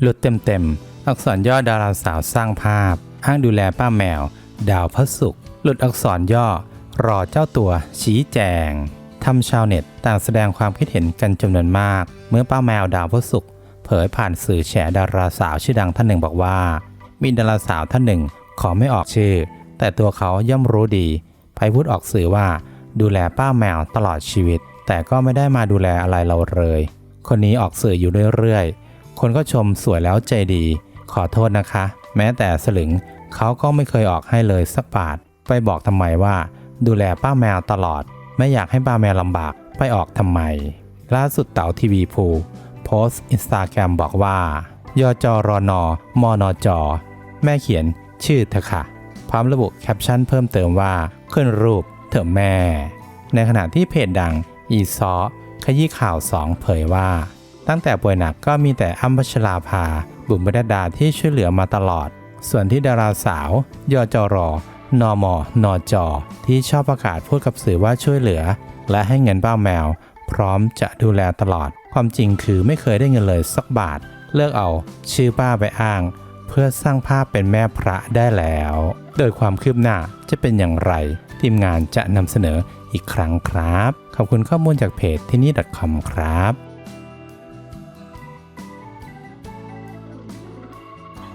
หลุดเต็มๆ อักษรย่อดาราสาวสร้างภาพ อ้างดูแลป้าแมว ดาวพระศุกร์หลุดอักษรย่อ รอเจ้าตัวชี้แจงทำชาวเน็ตต่างแสดงความคิดเห็นกันจำนวนมาก เมื่อป้าแมวดาวพระศุกร์เผยผ่านสื่อแฉดาราสาวชื่อดังท่านหนึ่งบอกว่า มีดาราสาวท่านหนึ่งขอไม่ออกชื่อ แต่ตัวเขาย่อมรู้ดีไปพูดออกสื่อว่า ดูแลป้าแมวตลอดชีวิต แต่ก็ไม่ได้มาดูแลอะไรเราเลย คนนี้ออกสื่ออยู่เรื่อยๆ คนก็ชมสวยแล้วใจดี ขอโทษนะคะ แม้แต่สลึงเขาก็ไม่เคยออกให้เลยสักบาท ไปบอกทำไมว่า ดูแลป้าแมวตลอด ไม่อยากให้ป้าแมวลำบากไปออกทำไม ล่าสุดเต๋าทีวีภูโพสต์อินสตาแกรมบอกว่ายจรนมนจ แม่เขียนชื่อเธอค่ะ พร้อมระบุแคปชั่นเพิ่มเติมว่าขึ้นรูปเธอแม่ ในขณะที่เพจดังอีซอขยี้ข่าวสองเผยว่า ตั้งแต่ป่วยหนักก็มีแต่อัมพัชราภา บุ๋มบรรดาที่ช่วยเหลือมาตลอด ส่วนที่ดาราสาวยอจรอนอมนอจอ ที่ชอบประกาศพูดกับสื่อว่าช่วยเหลือ และให้เงินป้าแมว พร้อมจะดูแลตลอด ความจริงคือไม่เคยได้เงินเลยสักบาท เลิกเอา ชื่อป้าไปอ้าง เพื่อสร้างภาพเป็นแม่พระได้แล้ว โดยความคืบหน้าจะเป็นอย่างไร ทีมงานจะนำเสนออีกครั้งครับ ขอบคุณข้อมูลจากเพจที่นี่ .com ครับ